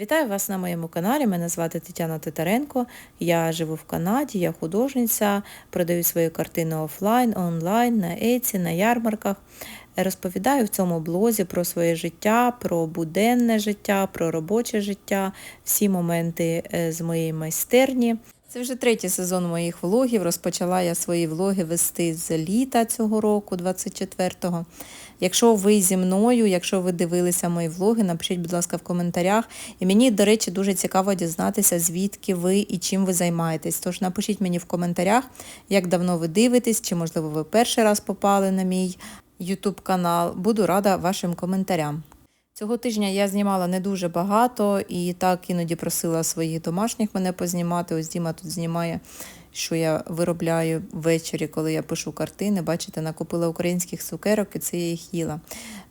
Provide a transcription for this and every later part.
Вітаю вас на моєму каналі. Мене звати Тетяна Титаренко. Я живу в Канаді, я художниця, продаю свої картини офлайн, онлайн, на Etsy, на ярмарках. Розповідаю в цьому блозі про своє життя, про буденне життя, про робоче життя, всі моменти е, з моєї майстерні. Це вже третій сезон моїх влогів. Розпочала я свої влоги вести з літа цього року, 24-го. Якщо ви зі мною, якщо ви дивилися мої влоги, напишіть, будь ласка, в коментарях. І мені, до речі, дуже цікаво дізнатися, звідки ви і чим ви займаєтесь. Тож напишіть мені в коментарях, як давно ви дивитесь, чи, можливо, ви перший раз попали на мій YouTube канал. Буду рада вашим коментарям. Цього тижня я знімала не дуже багато і так іноді просила своїх домашніх мене познімати. Ось Діма тут знімає, що я виробляю ввечері, коли я пишу картини. Бачите, накупила українських цукерок і це я їх їла.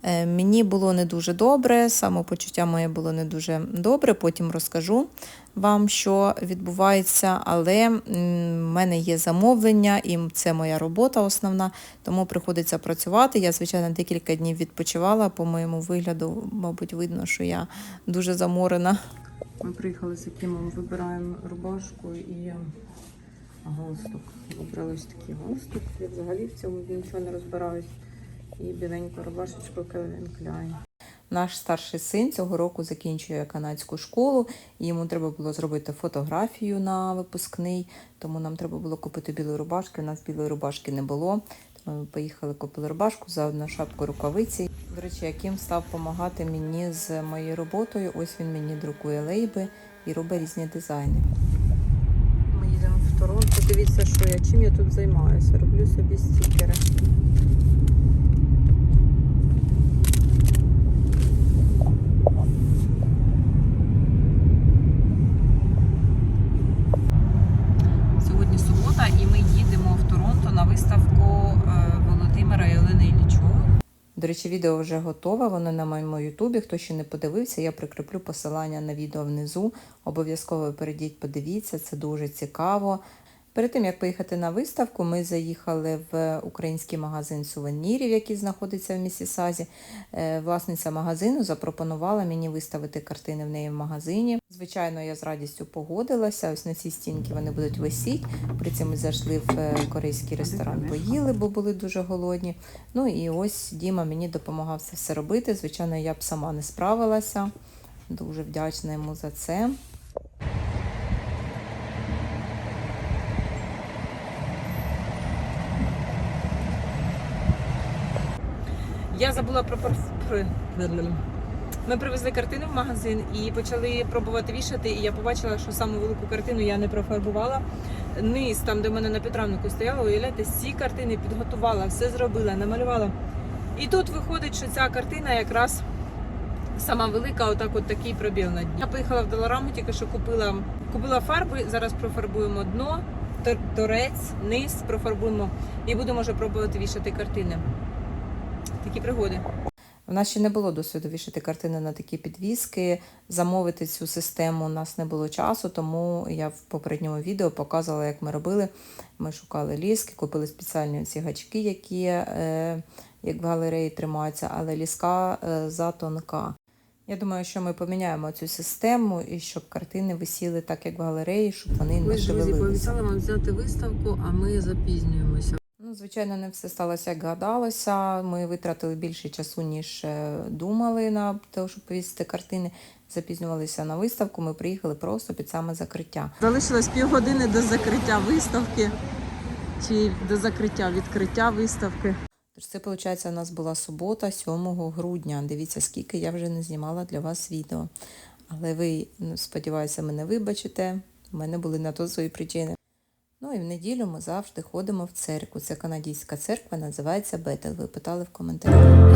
Е, мені було не дуже добре, самопочуття моє було не дуже добре. Потім розкажу вам, що відбувається, але в мене є замовлення, і це моя робота основна, тому приходиться працювати. Я, звичайно, декілька днів відпочивала. По моєму вигляду, мабуть, видно, що я дуже заморена. Ми приїхали з Акимом, вибираємо рубашку і галстук. Вибрали ось такий галстук. Я взагалі в цьому нічого не розбираюсь. І біленьку рубашечку Calvin Klein. Наш старший син цього року закінчує канадську школу, йому треба було зробити фотографію на випускний, тому нам треба було купити білу рубашку. У нас білої рубашки не було. Тому ми поїхали, купили рубашку, заодно шапку рукавиці. До речі, яким став допомагати мені з моєю роботою. Ось він мені друкує лейби і робить різні дизайни. Торонто. Дивіться, що я чим я тут займаюся. Роблю собі стікери. Сьогодні субота, і ми їдемо в Торонто на виставку е, Володимира і Олени Іллічових. До речі, відео вже готове, воно на моєму ютубі. Хто ще не подивився, я прикріплю посилання на відео внизу. Обов'язково перейдіть, подивіться, це дуже цікаво. Перед тим, як поїхати на виставку, ми заїхали в український магазин сувенірів, який знаходиться в Місісазі. Е, Власниця магазину запропонувала мені виставити картини в неї в магазині. Звичайно, я з радістю погодилася. Ось на цій стінці вони будуть висіти. При цьому зайшли в е, корейський ресторан, поїли, бо були дуже голодні. Ну і ось Діма мені допомагав це все робити. Звичайно, я б сама не справилася. Дуже вдячна йому за це. Я забула про парф... Ми привезли картину в магазин і почали пробувати вішати. І я побачила, що саму велику картину я не профарбувала. Низ, там, де в мене на підрамнику стояла, уявляєте, всі картини підготувала, все зробила, намалювала. І тут виходить, що ця картина якраз сама велика, отак от такий пробіл на дні. Я поїхала в Долараму, тільки що купила, купила фарби, зараз профарбуємо дно, торець, низ профарбуємо і будемо вже пробувати вішати картини. Такі пригоди. У нас ще не було досвіду вішати картини на такі підвіски. Замовити цю систему у нас не було часу, тому я в попередньому відео показувала, як ми робили. Ми шукали ліски, купили спеціальні ці гачки, які е, як в галереї тримаються, але ліска е, затонка. Я думаю, що ми поміняємо цю систему і щоб картини висіли так, як в галереї, щоб вони не Ми ж друзі пообіцяли вам взяти виставку, а ми запізнюємося. Ну, звичайно, не все сталося, як гадалося. Ми витратили більше часу, ніж е, думали на те, щоб повісити картини. Запізнювалися на виставку. Ми приїхали просто під саме закриття. Залишилось півгодини до закриття виставки чи до закриття відкриття виставки. Тож це, виходить, у нас була субота, 7 грудня. Дивіться, скільки я вже не знімала для вас відео. Але ви, ну, сподіваюся, мене вибачите. У мене були на то свої причини. Ну і в неділю ми завжди ходимо в церкву. Це канадійська церква, називається Бетел. Ви питали в коментарях.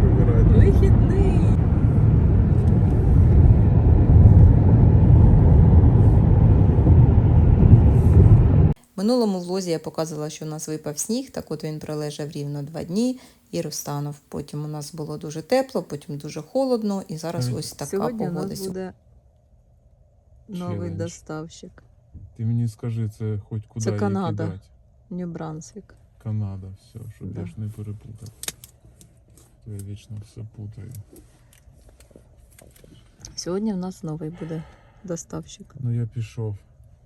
Прибирати. Вихідний. Минулому влозі я показувала, що у нас випав сніг, так от він пролежав рівно два дні і розтанув. Потім у нас було дуже тепло, потім дуже холодно, і зараз Ой. ось така Сьогодні у погода. нас буде новий Челендж. доставщик. Ти мені скажи, це хоч куди Це її Канада. кидати? Нью-Брансвік. Канада, все, щоб Да. я ж не переплутав. То я вічно все путаю. Сьогодні в нас новий буде доставщик. Ну я пішов.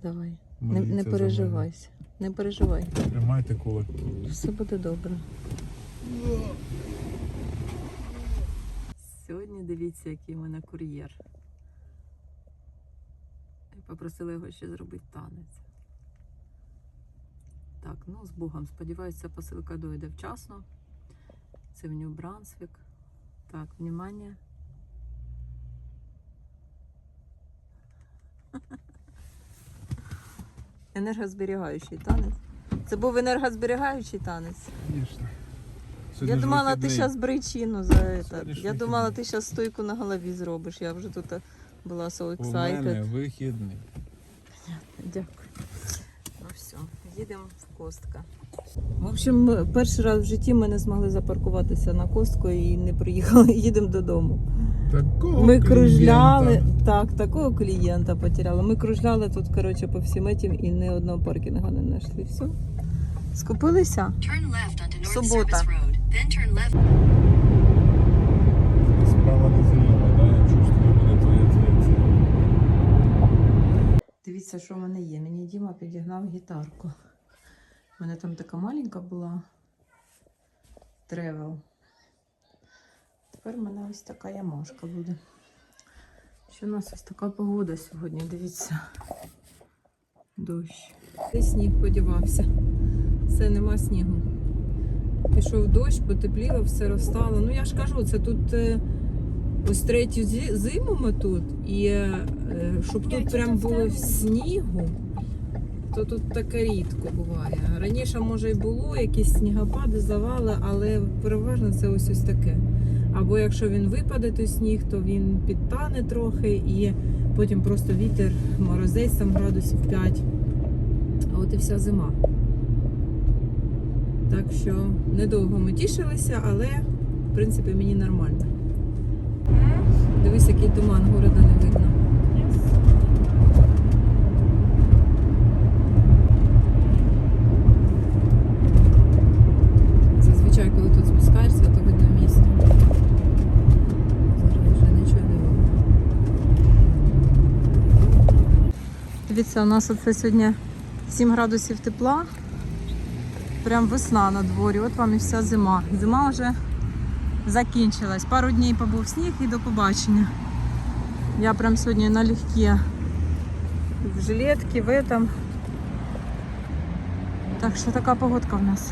Давай. Не, Моліться не за переживайся. Не переживай. мене. Тримайте кулак. Все буде добре. Сьогодні дивіться, який у мене кур'єр. Я попросила його ще зробити танець. Так, ну з Богом. Сподіваюся, посилка дойде вчасно. Це в Нью-Брансвік. Так, внимание. Енергозберігаючий танець. Це був енергозберігаючий танець. Звісно. Я думала, ти зараз бричину за это. Я думала, ти зараз стойку на голові зробиш. Я вже тут е, була so У мене excited. вихідний. Дякую. Ну все, їдемо в Костка. В общем, перший раз в житті ми не змогли запаркуватися на Костку і не приїхали. Їдемо додому. Такого Ми кружляли, клієнта. так, такого клієнта потеряли. Ми кружляли тут, коротше, по всім этим і ні одного паркінгу не знайшли. Все. Скупилися? Субота. Справа не зелена, да? Я чувствую, буде твоє твоє. Дивіться, що в мене є. Мені Діма підігнав гітарку. У мене там така маленька була тревел. Тепер в мене ось така ямашка буде. Що у нас ось така погода сьогодні, дивіться. Дощ. Де сніг подівався. Все, нема снігу. Пішов дощ, потепліло, все розстало. Ну я ж кажу, це тут е, ось третю зиму ми тут. І е, щоб тут прям було снігу, то тут таке рідко буває. Раніше, може, і було якісь снігопади, завали, але переважно це ось ось таке. Або якщо він випаде, той сніг, то він підтане трохи і потім просто вітер, морозець там градусів 5. А от і вся зима. Так що недовго ми тішилися, але в принципі мені нормально. Дивись, який туман, города не видно. Зазвичай, коли тут спускаєшся, то видно місто. Зараз вже нічого не видно. Дивіться, у нас оце сьогодні 7 градусів тепла. Прям весна на дворі. От вам і вся зима. Зима вже закінчилась. Пару днів побув сніг і до побачення. Я прям сьогодні налегке в жилетці, в этом. Так що така погодка в нас.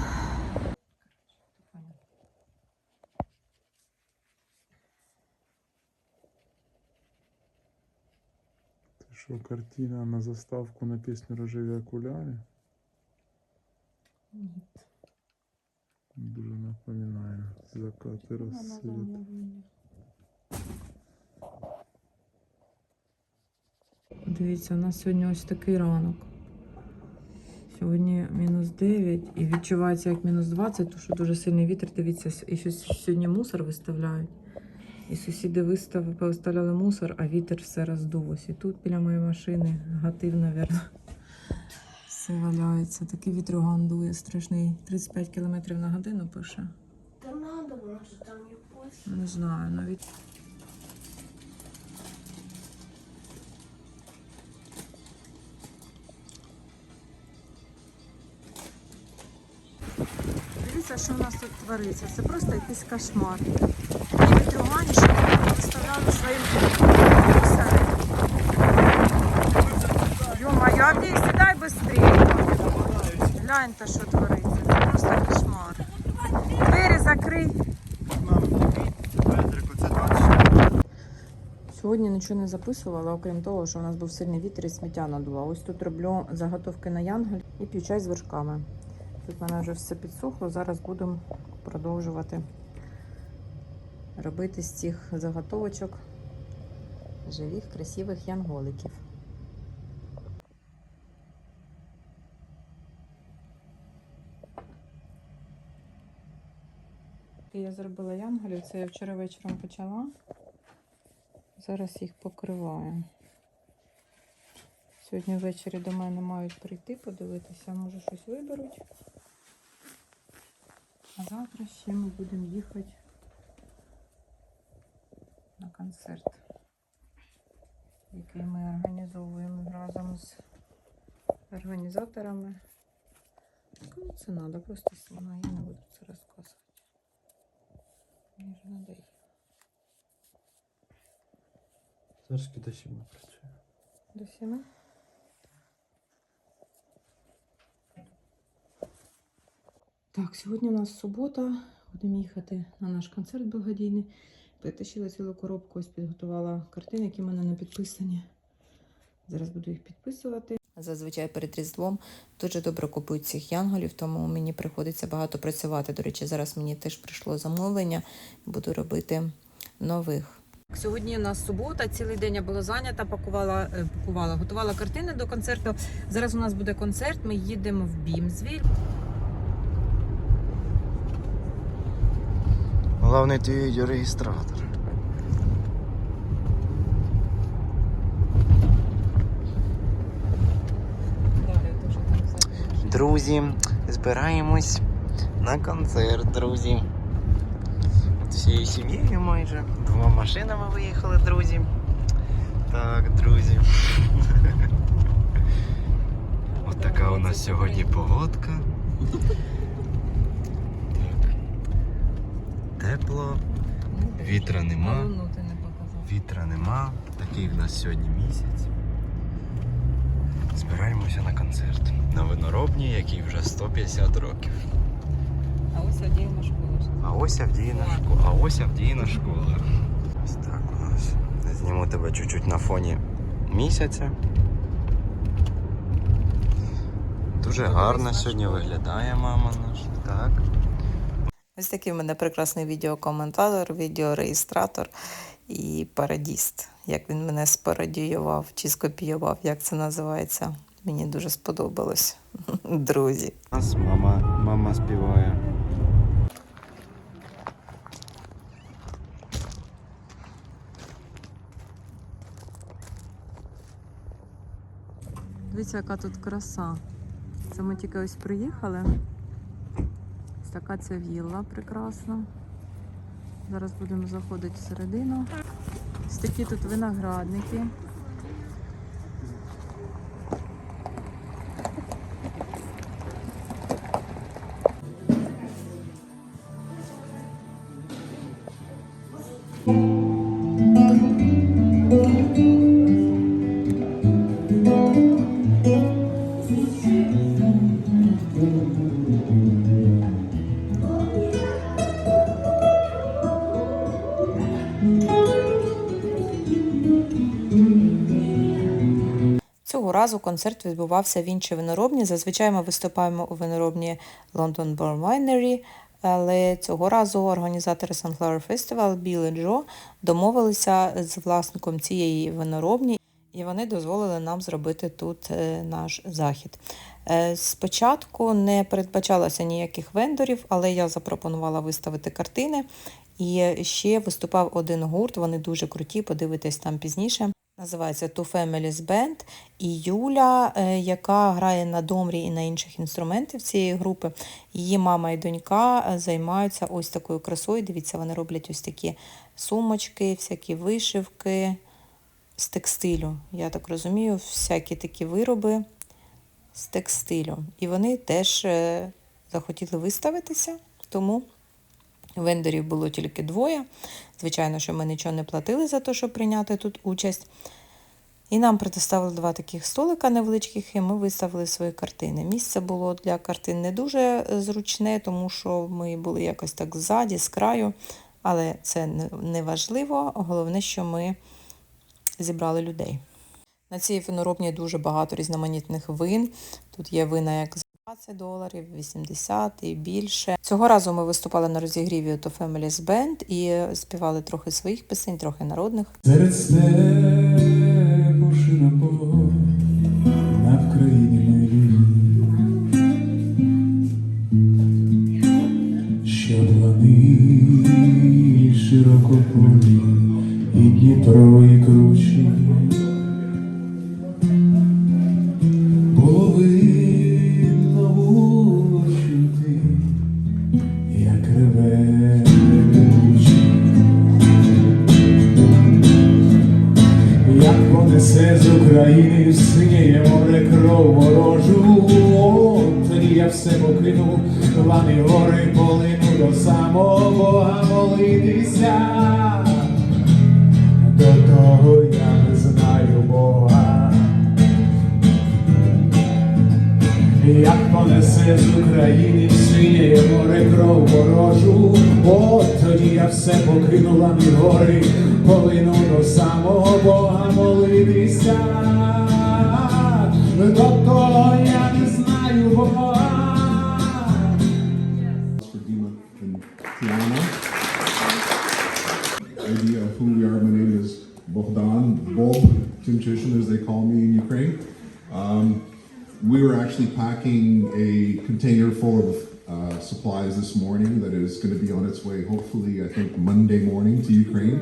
Що, картина на заставку на пісню Рожеві окуляри? Дуже напоминає. Закати розсвіт. Дивіться, у нас сьогодні ось такий ранок. Сьогодні мінус 9 і відчувається як мінус 20, тому що дуже сильний вітер. Дивіться, і щось сьогодні мусор виставляють. І сусіди вистав, повиставляли мусор, а вітер все роздув. Ось і тут біля моєї машини гатив, мабуть. Все валяється. Такий вітрюган дує страшний. 35 км на годину пише. Да надо, может, там после. Не знаю, навіть. Дивіться, що в нас тут твориться. Це просто якийсь кошмар. Виставляли своїм. Йо-моє, Авдій, сідай швидше. Гляньте, що твориться. Це просто кошмар. Двері закрий. Сьогодні нічого не записувала, окрім того, що у нас був сильний вітер і сміття надуло. Ось тут роблю заготовки на янгель і п'ю чай з вершками. Тут в мене вже все підсохло. Зараз будемо продовжувати робити з цих заготовочок живих, красивих янголиків. Я зробила янголів, це я вчора вечором почала. Зараз їх покриваю. Сьогодні ввечері до мене мають прийти, подивитися, може щось виберуть. А завтра ще ми будемо їхати на концерт, який ми організовуємо разом з організаторами. Кому це треба? Просто сама, я не буду це розказувати. Мені ж надоїло. Зараз до сіми працює. До сіми? Так, сьогодні у нас субота. Будемо їхати на наш концерт благодійний. Притащила цілу коробку, ось підготувала картини, які в мене не підписані. Зараз буду їх підписувати. Зазвичай перед Різдвом дуже добре купують цих янголів, тому мені приходиться багато працювати. До речі, зараз мені теж прийшло замовлення, буду робити нових. Сьогодні у нас субота, цілий день я була зайнята, пакувала, е, пакувала, готувала картини до концерту. Зараз у нас буде концерт. Ми їдемо в Бімзвіль. Главний твій взагалі. Друзі, збираємось на концерт, друзі. Всією сім'єю майже. Двома машинами виїхали, друзі. Так, друзі. От така у нас сьогодні погодка. Так. Тепло, Вітра нема. Показав. вітра нема. Такий в нас сьогодні місяць. Збираємося на концерт. На виноробній, який вже 150 років. А ось одягна школа. А ось Авдіїна школа. А ось Авдіїна школа. Ось так у нас. Зніму тебе чуть-чуть на фоні місяця. Дуже гарно сьогодні виглядає мама наша. Так. Ось такий в мене прекрасний відеокоментатор, відеореєстратор і пародіст. Як він мене спарадіював чи скопіював, як це називається. Мені дуже сподобалось. Друзі. У нас мама, мама співає. Дивіться, яка тут краса. Це ми тільки ось приїхали. Така ця вілла прекрасна. Зараз будемо заходити всередину. Ось такі тут виноградники. Разу концерт відбувався в іншій виноробні. Зазвичай ми виступаємо у виноробні London Born Winery, але цього разу організатори Sunflower Festival Біл і Джо домовилися з власником цієї виноробні, і вони дозволили нам зробити тут е, наш захід. Е, Спочатку не передбачалося ніяких вендорів, але я запропонувала виставити картини. І ще виступав один гурт, вони дуже круті, подивитесь там пізніше. Називається Two Families Band. І Юля, е, яка грає на домрі і на інших інструментів цієї групи, її мама і донька е, займаються ось такою красою. Дивіться, вони роблять ось такі сумочки, всякі вишивки з текстилю. Я так розумію, всякі такі вироби з текстилю. І вони теж е, захотіли виставитися, тому Вендорів було тільки двоє. Звичайно, що ми нічого не платили за те, щоб прийняти тут участь. І нам предоставили два таких столика невеличких, і ми виставили свої картини. Місце було для картин не дуже е, зручне, тому що ми були якось так ззаді, з краю, але це не- важливо. Головне, що ми зібрали людей. На цій виноробні дуже багато різноманітних вин. Тут є вина як 20 доларів, 80 і більше. Цього разу ми виступали на розігріві To Families Band і співали трохи своїх пісень, трохи народних. Серед понесе з України синє море кров ворожу, от тоді я все покинула мій гори, полину до самого Бога молитися. До того я не знаю Бога. Actually packing a container full of uh, supplies this morning that is going to be on its way, hopefully, I think Monday morning to Ukraine.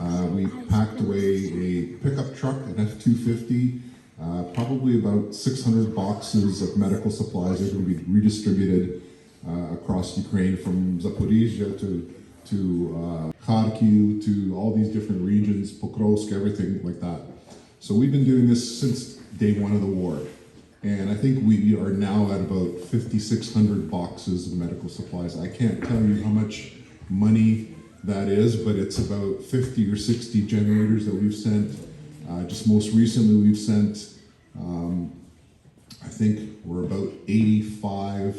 Uh, we packed away a pickup truck, an F 250, uh, probably about 600 boxes of medical supplies that are going to be redistributed uh, across Ukraine from Zaporizhia to to uh, Kharkiv to all these different regions, Pokrovsk, everything like that. So we've been doing this since day one of the war, and I think we are now at about 5,600 boxes of medical supplies. I can't tell you how much money that is, but it's about 50 or 60 generators that we've sent. Uh, just most recently, we've sent um, I think we're about 85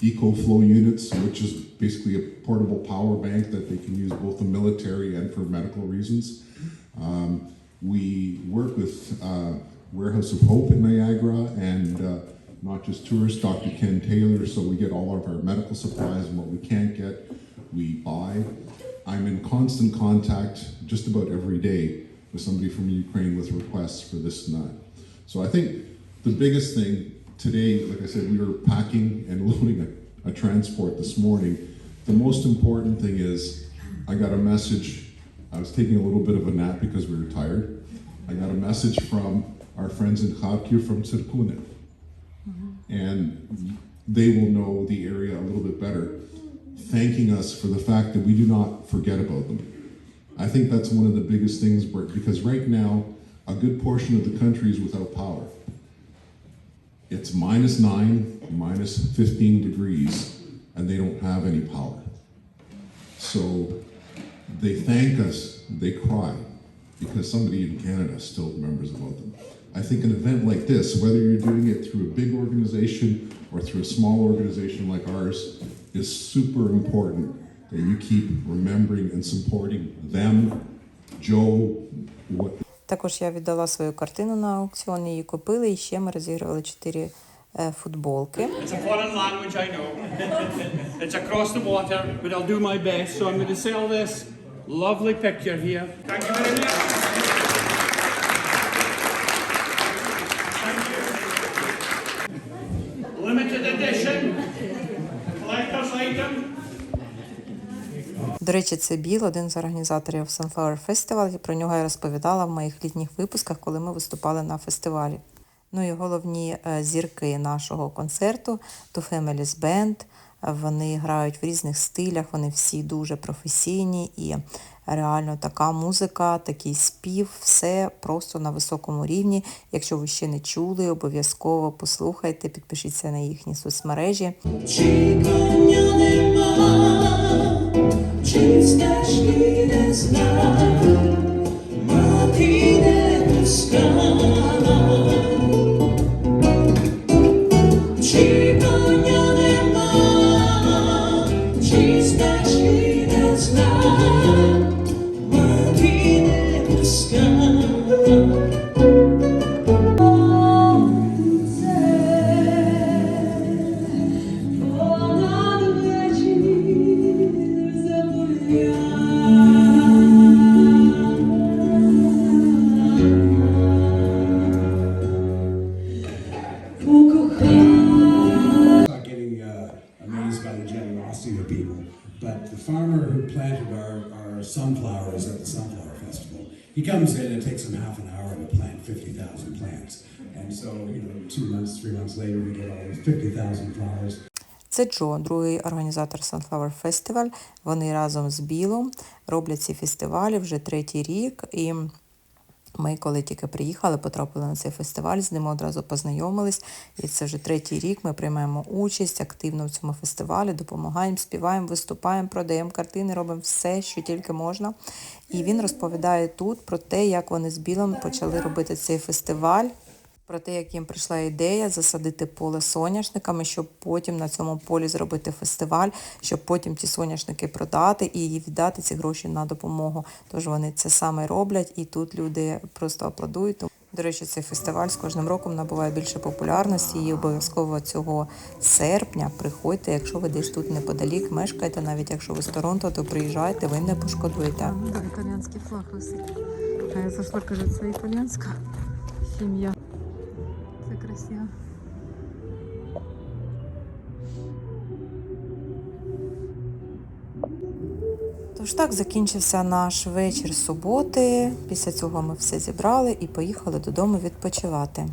EcoFlow units, which is basically a portable power bank that they can use both the military and for medical reasons. Um, we work with uh, Warehouse of Hope in Niagara and uh, not just tourists, Dr. Ken Taylor, so we get all of our medical supplies and what we can't get, we buy. I'm in constant contact just about every day with somebody from Ukraine with requests for this and that. So I think the biggest thing today, like I said, we were packing and loading a, a transport this morning. The most important thing is I got a message. I was taking a little bit of a nap because we were tired. I got a message from our friends in Kharkiv from Tsirkune. And they will know the area a little bit better, thanking us for the fact that we do not forget about them. I think that's one of the biggest things because right now, a good portion of the country is without power. It's minus nine, minus 15 degrees, and they don't have any power. So they thank us, they cry, because somebody in Canada still remembers about them. I think an event like this, whether you're doing it through a big organization or through a small organization like ours, is super important that you keep remembering and supporting them, Joe, what Також я віддала свою картину на аукціон, її купили, і ще ми розігрували чотири е, футболки. It's a foreign language, I know. it's across the water, but I'll do my best. So I'm going to sell this lovely picture here. Thank you very much. До речі, це Біл, один з організаторів Sunflower Festival. І про нього я розповідала в моїх літніх випусках, коли ми виступали на фестивалі. Ну і головні е, зірки нашого концерту To Family's Band. Вони грають в різних стилях, вони всі дуже професійні і реально така музика, такий спів, все просто на високому рівні. Якщо ви ще не чули, обов'язково послухайте, підпишіться на їхні соцмережі. Чи коня нема, чи стежки не зна, мати не пускала. Our is at the Sunflower Festival, he comes in and it takes him half an hour to plant 50,000 plants. And so, you know, two months, three months later, we get all these 50,000 flowers. Це Джо, другий організатор Sunflower Festival. Вони разом з Білом роблять ці фестивалі вже третій рік. І ми, коли тільки приїхали, потрапили на цей фестиваль, з ними одразу познайомились. І це вже третій рік. Ми приймаємо участь активно в цьому фестивалі, допомагаємо, співаємо, виступаємо, продаємо картини, робимо все, що тільки можна. І він розповідає тут про те, як вони з Білом почали робити цей фестиваль. Про те, як їм прийшла ідея засадити поле соняшниками, щоб потім на цьому полі зробити фестиваль, щоб потім ті соняшники продати і віддати ці гроші на допомогу. Тож вони це саме роблять, і тут люди просто аплодують. До речі, цей фестиваль з кожним роком набуває більше популярності і обов'язково цього серпня приходьте, якщо ви десь тут неподалік мешкаєте, навіть якщо ви з Торонто, то приїжджайте, ви не пошкодуєте. Да, італійський флаг висить. А я зайшла, каже, це італійська сім'я. Красиво. Тож так закінчився наш вечір суботи. Після цього ми все зібрали і поїхали додому відпочивати.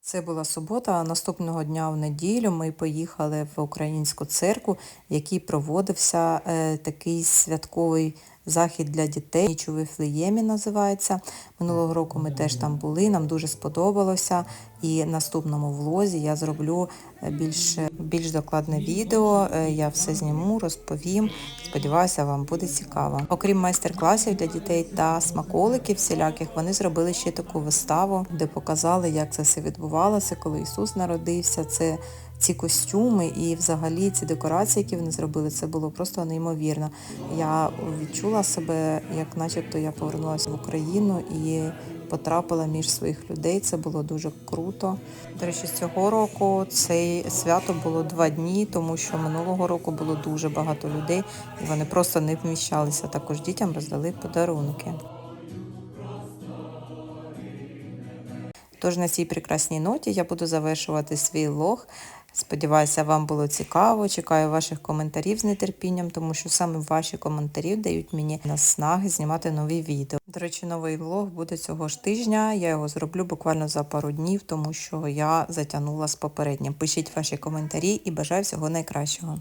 Це була субота, а наступного дня в неділю ми поїхали в українську церкву, в якій проводився е, такий святковий захід для дітей. Ніч у Вифлеємі називається. Минулого року ми теж там були, нам дуже сподобалося. І наступному влозі я зроблю е, більш, більш докладне відео. Е, Я все зніму, розповім. Сподіваюся, вам буде цікаво. Окрім майстер-класів для дітей та смаколиків всіляких, вони зробили ще таку виставу, де показали, як це все відбувалося, коли Ісус народився. Це ці костюми і взагалі ці декорації, які вони зробили, це було просто неймовірно. Я відчула себе, як начебто я повернулася в Україну і потрапила між своїх людей. Це було дуже круто. До речі, з цього року це свято було два дні, тому що минулого року було дуже багато людей, і вони просто не вміщалися. Також дітям роздали подарунки. Тож на цій прекрасній ноті я буду завершувати свій лог. Сподіваюся, вам було цікаво. Чекаю ваших коментарів з нетерпінням, тому що саме ваші коментарі дають мені наснаги знімати нові відео. До речі, новий влог буде цього ж тижня. Я його зроблю буквально за пару днів, тому що я затягнула з попереднім. Пишіть ваші коментарі і бажаю всього найкращого.